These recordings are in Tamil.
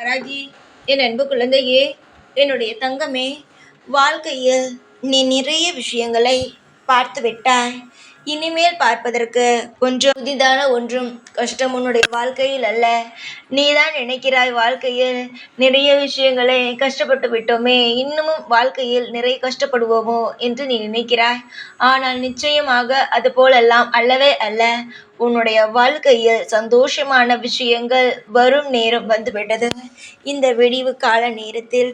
ராஜி என் அன்பு குழந்தையே என்னுடைய தங்கமே வாழ்க்கையில் நீ நிறைய விஷயங்களை பார்த்து விட்டாய் இனிமேல் பார்ப்பதற்கு கொஞ்சம் புதிதான ஒன்றும் கஷ்டம் உன்னுடைய வாழ்க்கையில் அல்ல. நீதான் நினைக்கிறாய் வாழ்க்கையில் நிறைய விஷயங்களை கஷ்டப்பட்டு விட்டோமே. இன்னமும் வாழ்க்கையில் நிறைய கஷ்டப்படுவோமோ என்று நீ நினைக்கிறாய். ஆனால் நிச்சயமாக அது போலெல்லாம் அல்லவே அல்ல. உன்னுடைய வாழ்க்கையில் சந்தோஷமான விஷயங்கள் வரும் நேரம் வந்துவிட்டது. இந்த விடிவு கால நேரத்தில்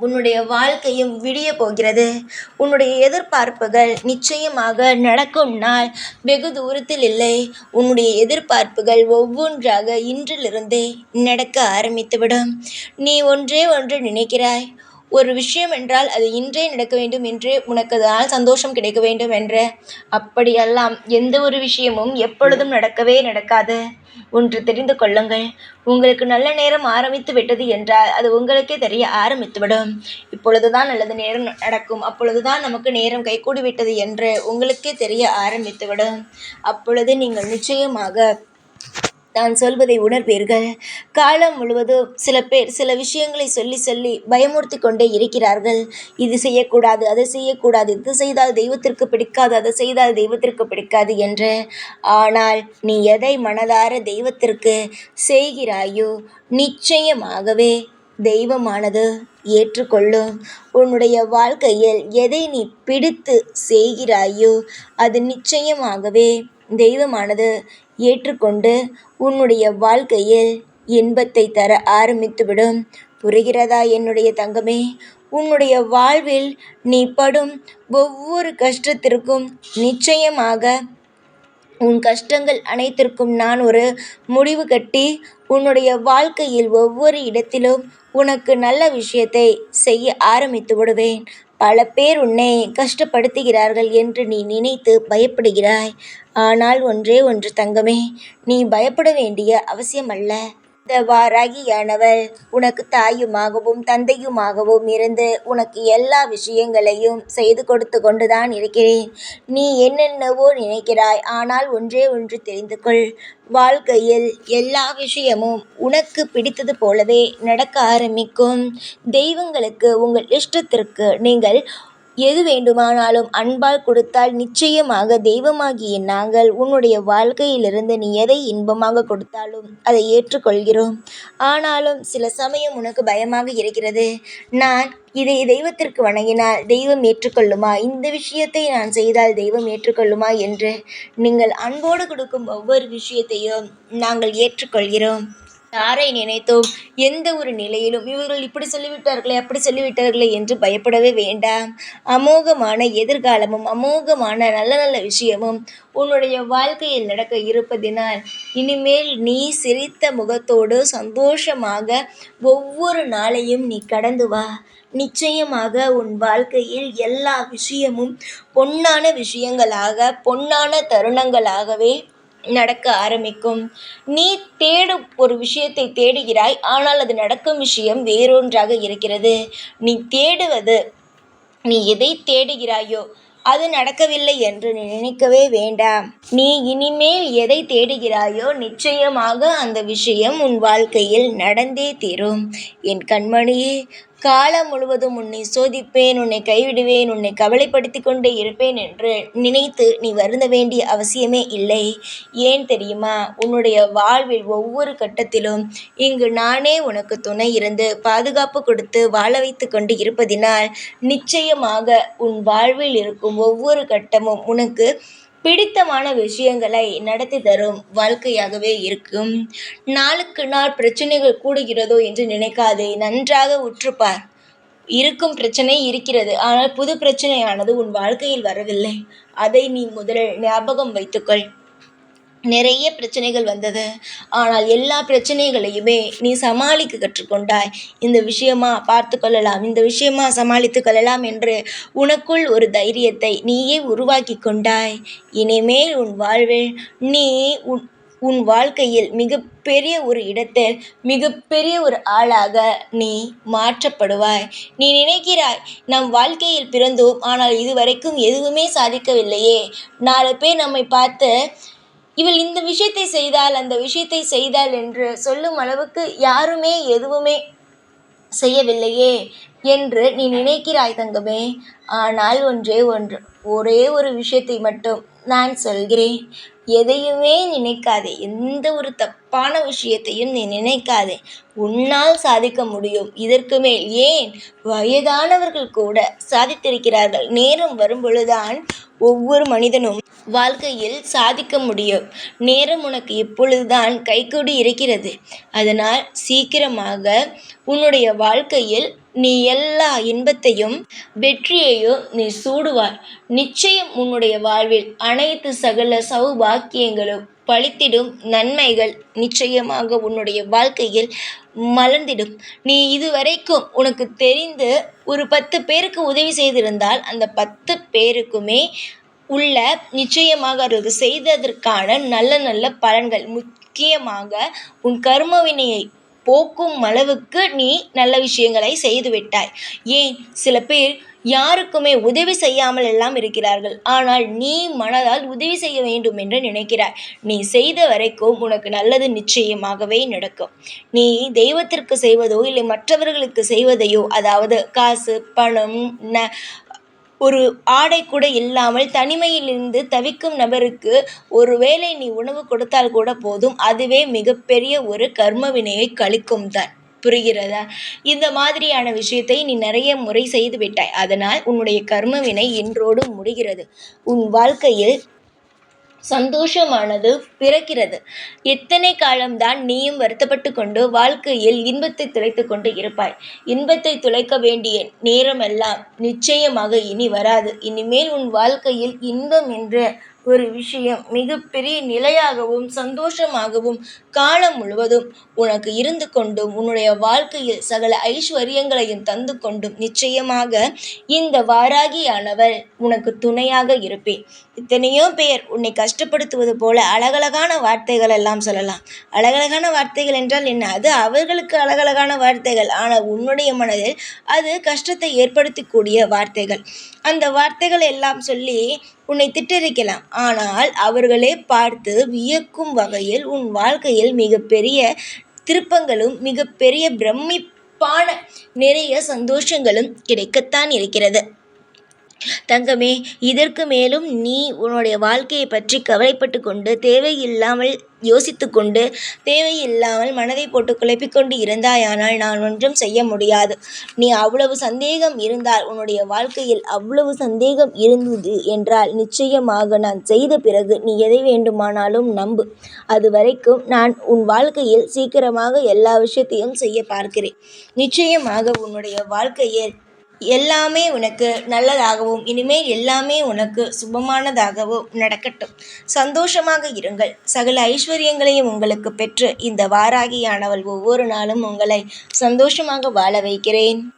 உன்னுடைய வாழ்க்கையும் விடிய போகிறது. உன்னுடைய எதிர்பார்ப்புகள் நிச்சயமாக நடக்கும் நாள். வெகு தூரத்தில் இல்லை. உன்னுடைய எதிர்பார்ப்புகள் ஒவ்வொன்றாக இன்றிலிருந்தே நடக்க ஆரம்பித்துவிடும். நீ ஒன்றே ஒன்று நினைக்கிறாய். ஒரு விஷயம் என்றால் அது இன்றே நடக்க வேண்டும் என்று உனக்கு அதனால் சந்தோஷம் கிடைக்க வேண்டும் என்று. அப்படியெல்லாம் எந்த ஒரு விஷயமும் எப்பொழுதும் நடக்கவே நடக்காது. ஒன்று தெரிந்து கொள்ளுங்கள். உங்களுக்கு நல்ல நேரம் ஆரம்பித்து விட்டது என்றால் அது உங்களுக்கே தெரிய ஆரம்பித்துவிடும். இப்பொழுதுதான் நல்லது நேரம் நடக்கும். அப்பொழுதுதான் நமக்கு நேரம் கைகூடி விட்டது என்று உங்களுக்கே தெரிய ஆரம்பித்துவிடும். அப்பொழுது நீங்கள் நிச்சயமாக நான் சொல்வதை உணர்வீர்கள். காலம் முழுவதும் சில பேர் சில விஷயங்களை சொல்லி சொல்லி பயமுறுத்தி கொண்டே இருக்கிறார்கள். இது செய்யக்கூடாது அதை செய்யக்கூடாது இது செய்தால் தெய்வத்திற்கு பிடிக்காது அதை செய்தால் தெய்வத்திற்கு பிடிக்காது என்று. ஆனால் நீ எதை மனதார தெய்வத்திற்கு செய்கிறாயோ நிச்சயமாகவே தெய்வமானது ஏற்றுக்கொள்ளும். உன்னுடைய வாழ்க்கையில் எதை நீ பிடித்து செய்கிறாயோ அது நிச்சயமாகவே தெய்வமானது ஏற்றுக்கொண்டு உன்னுடைய வாழ்க்கையில் இன்பத்தை தர ஆரம்பித்துவிடும். புரிகிறதா என்னுடைய தங்கமே? உன்னுடைய வாழ்வில் நீ படும் ஒவ்வொரு கஷ்டத்திற்கும் நிச்சயமாக உன் கஷ்டங்கள் அனைத்திற்கும் நான் ஒரு முடிவு கட்டி உன்னுடைய வாழ்க்கையில் ஒவ்வொரு இடத்திலும் உனக்கு நல்ல விஷயத்தை செய்ய ஆரம்பித்து விடுவேன் பல பேர் உன்னை கஷ்டப்படுத்துகிறார்கள் என்று நீ நினைத்து பயப்படுகிறாய். ஆனால் ஒன்றே ஒன்று தங்கமே நீ பயப்பட வேண்டிய அவசியமல்ல. இந்த உனக்கு தாயுமாகவும் தந்தையுமாகவும் இருந்து உனக்கு எல்லா விஷயங்களையும் செய்து கொடுத்து கொண்டுதான் இருக்கிறேன். நீ என்னென்னவோ நினைக்கிறாய் ஆனால் ஒன்றே ஒன்று தெரிந்து கொள். வாழ்க்கையில் எல்லா விஷயமும் உனக்கு பிடித்தது போலவே நடக்க ஆரம்பிக்கும். தெய்வங்களுக்கு உங்கள் இஷ்டத்திற்கு நீங்கள் எது வேண்டுமானாலும் அன்பால் கொடுத்தால் நிச்சயமாக தெய்வமாகிய நாங்கள் உன்னுடைய வாழ்க்கையிலிருந்து நீ எதை இன்பமாக கொடுத்தாலும் அதை ஏற்றுக்கொள்கிறோம். ஆனாலும் சில சமயம் உனக்கு பயமாக இருக்கிறது. நான் இதை தெய்வத்திற்கு வணங்கினால் தெய்வம் ஏற்றுக்கொள்ளுமா? இந்த விஷயத்தை நான் செய்தால் தெய்வம் ஏற்றுக்கொள்ளுமா என்று நீங்கள் அன்போடு கொடுக்கும் ஒவ்வொரு விஷயத்தையும் நாங்கள் ஏற்றுக்கொள்கிறோம். யாரை நினைத்தோம்? எந்த ஒரு நிலையிலும் இவர்கள் இப்படி சொல்லிவிட்டார்களே அப்படி சொல்லிவிட்டார்களே என்று பயப்படவே வேண்டாம். அமோகமான எதிர்காலமும் அமோகமான நல்ல நல்ல விஷயமும் உன்னுடைய வாழ்க்கையில் நடக்க இருப்பதினால் இனிமேல் நீ சிரித்த முகத்தோடு சந்தோஷமாக ஒவ்வொரு நாளையும் நீ கடந்து வா. நிச்சயமாக உன் வாழ்க்கையில் எல்லா விஷயமும் பொன்னான விஷயங்களாக பொன்னான தருணங்களாகவே நடக்க ஆரம்பிக்கும். நீ தேடும் ஒரு விஷயத்தை தேடுகிறாய் ஆனால் அது நடக்கும் விஷயம் வேறொன்றாக இருக்கிறது. நீ தேடுவது நீ எதை தேடுகிறாயோ அது நடக்கவில்லை என்று நீ நினைக்கவே வேண்டாம். நீ இனிமேல் எதை தேடுகிறாயோ நிச்சயமாக அந்த விஷயம் உன் வாழ்க்கையில் நடந்தே தீரும். என் கண்மணியே காலம் முழுவதும் உன்னை சோதிப்பேன் உன்னை கைவிடுவேன் உன்னை கவலைப்படுத்தி கொண்டே இருப்பேன் என்று நினைத்து நீ வருந்த வேண்டிய அவசியமே இல்லை. ஏன் தெரியுமா? உன்னுடைய வாழ்வில் ஒவ்வொரு கட்டத்திலும் இங்கு நானே உனக்கு துணை இருந்து பாதுகாப்பு கொடுத்து வாழ வைத்து கொண்டு இருப்பதினால் நிச்சயமாக உன் வாழ்வில் இருக்கும் ஒவ்வொரு கட்டமும் உனக்கு பிடித்தமான விஷயங்களை நடத்தி தரும் வாழ்க்கையாகவே இருக்கும். நாளுக்கு நாள் பிரச்சனைகள் கூடுகிறதோ என்று நினைக்காதே நன்றாக உற்றுப்பார். இருக்கும் பிரச்சனை இருக்கிறது ஆனால் புது பிரச்சனையானது உன் வாழ்க்கையில் வரவில்லை. அதை நீ முதலில் ஞாபகம் வைத்துக்கொள். நிறைய பிரச்சனைகள் வந்தது. ஆனால் எல்லா பிரச்சனைகளையுமே நீ சமாளிக்க கற்றுக்கொண்டாய். இந்த விஷயமா பார்த்து கொள்ளலாம் இந்த விஷயமா சமாளித்து கொள்ளலாம் என்று உனக்குள் ஒரு தைரியத்தை நீயே உருவாக்கி கொண்டாய். இனிமேல் உன் வாழ்வில் நீ உன் உன் வாழ்க்கையில் மிகப்பெரிய ஒரு இடத்தில் மிகப்பெரிய ஒரு ஆளாக நீ மாற்றப்படுவாய். நீ நினைக்கிறாய் நம் வாழ்க்கையில் பிறந்தோம் ஆனால் இதுவரைக்கும் எதுவுமே சாதிக்கவில்லையே. நாலு பேர் நம்மை பார்த்து இவள் இந்த விஷயத்தை செய்தால் அந்த விஷயத்தை செய்தால் என்று சொல்லும் அளவுக்கு யாருமே எதுவுமே செய்யவில்லையே என்று நீ நினைக்கிறாய் தங்கமே. ஆனால் ஒன்றே ஒன்று ஒரே ஒரு விஷயத்தை மட்டும் நான் சொல்கிறேன். எதையுமே நினைக்காதே. எந்த ஒரு தப்பான விஷயத்தையும் நீ நினைக்காதே. உன்னால் சாதிக்க முடியும். இதற்கு மேல் ஏன்? வயதானவர்கள் கூட சாதித்திருக்கிறார்கள். நேரம் வரும் பொழுதுதான் ஒவ்வொரு மனிதனும் வாழ்க்கையில் சாதிக்க முடியும். நேரம் உனக்கு இப்பொழுதுதான் கைகூடி இருக்கிறது. அதனால் சீக்கிரமாக உன்னுடைய வாழ்க்கையில் நீ எல்லா இன்பத்தையும் வெற்றியையும் நீ சூடுவாய். நிச்சயம் உன்னுடைய வாழ்வில் அனைத்து சகல சௌபாக்கியங்களும் பளித்திடும் நன்மைகள் நிச்சயமாக உன்னுடைய வாழ்க்கையில் மலர்ந்திடும். நீ இதுவரைக்கும் உனக்கு தெரிந்து ஒரு பத்து பேருக்கு உதவி செய்திருந்தால் அந்த பத்து பேருக்குமே உள்ள நிச்சயமாக அவர்களுக்கு செய்ததற்கான நல்ல நல்ல பலன்கள். முக்கியமாக உன் கர்மவினையை போக்கும் அளவுக்கு நீ நல்ல விஷயங்களை செய்துவிட்டாய். ஏன்? சில பேர் யாருக்குமே உதவி செய்யாமல் எல்லாம் இருக்கிறார்கள். ஆனால் நீ மனதால் உதவி செய்ய வேண்டும் என்று நினைக்கிறாய். நீ செய்த வரைக்கும் உனக்கு நல்லது நிச்சயமாகவே நடக்கும். நீ தெய்வத்திற்கு செய்வதோ இல்லை மற்றவர்களுக்கு செய்வதையோ அதாவது காசு பணம் ந ஒரு ஆடை கூட இல்லாமல் தனிமையிலிருந்து தவிக்கும் நபருக்கு ஒரு வேளை நீ உணவு கொடுத்தால் கூட போதும். அதுவே மிகப்பெரிய ஒரு கர்ம வினையை கழிக்கும் தான். புரிகிறதா? இந்த மாதிரியான விஷயத்தை நீ நிறைய முறை செய்து விட்டாய். அதனால் உன்னுடைய கர்மவினை இன்றோடு முடிகிறது. உன் வாழ்க்கையில் சந்தோஷமானது பிறக்கிறது. எத்தனை காலம்தான் நீயும் வருத்தப்பட்டு கொண்டு வாழ்க்கையில் இன்பத்தை துளைத்து கொண்டு இருப்பாய். இன்பத்தை துளைக்க வேண்டிய நேரமெல்லாம் நிச்சயமாக இனி வராது. இனிமேல் உன் வாழ்க்கையில் இன்பம் என்ற ஒரு விஷயம் மிகப்பெரிய நிலையாகவும் சந்தோஷமாகவும் காலம் முழுவதும் உனக்கு இருந்து கொண்டும் உன்னுடைய வாழ்க்கையில் சகல ஐஸ்வர்யங்களையும் தந்து கொண்டும் நிச்சயமாக இந்த வாராகியானவள் உனக்கு துணையாக இருப்பேன். இத்தனையோ பேர் உன்னை கஷ்டப்படுத்துவது போல அழகழகான வார்த்தைகள் எல்லாம் சொல்லலாம். அழகழகான வார்த்தைகள் என்றால் என்ன? அது அவர்களுக்கு அழகழகான வார்த்தைகள். ஆனால் உன்னுடைய மனதில் அது கஷ்டத்தை ஏற்படுத்தக்கூடிய வார்த்தைகள். அந்த வார்த்தைகள் எல்லாம் சொல்லி உன்னை திட்டரிக்கலாம் ஆனால் அவர்களே பார்த்து வியக்கும் வகையில் உன் வாழ்க்கையில் மிகப்பெரிய திருப்பங்களும் மிகப்பெரிய பிரமிப்பான நிறைய சந்தோஷங்களும் கிடைக்கத்தான் இருக்கிறது. தங்கமே இதற்கு மேலும் நீ உன்னுடைய வாழ்க்கையை பற்றி கவலைப்பட்டு கொண்டு தேவையில்லாமல் யோசித்து கொண்டு தேவையில்லாமல் மனதை போட்டு குழப்பிக்கொண்டு இருந்தாயானால் நான் ஒன்றும் செய்ய முடியாது. நீ அவ்வளவு சந்தேகம் இருந்தால் உன்னுடைய வாழ்க்கையில் அவ்வளவு சந்தேகம் இருந்தது என்றால் நிச்சயமாக நான் செய்த பிறகு நீ எதை வேண்டுமானாலும் நம்பு. அது வரைக்கும் நான் உன் வாழ்க்கையில் சீக்கிரமாக எல்லா விஷயத்தையும் செய்ய பார்க்கிறேன். நிச்சயமாக உன்னுடைய வாழ்க்கையில் எல்லாமே உனக்கு நல்லதாகவும் இனிமேல் எல்லாமே உனக்கு சுபமானதாகவும் நடக்கட்டும். சந்தோஷமாக இருங்கள். சகல ஐஸ்வர்யங்களையும் உங்களுக்கு பெற்று இந்த வாராகியானவள் ஒவ்வொரு நாளும் உங்களை சந்தோஷமாக வாழ வைக்கிறேன்.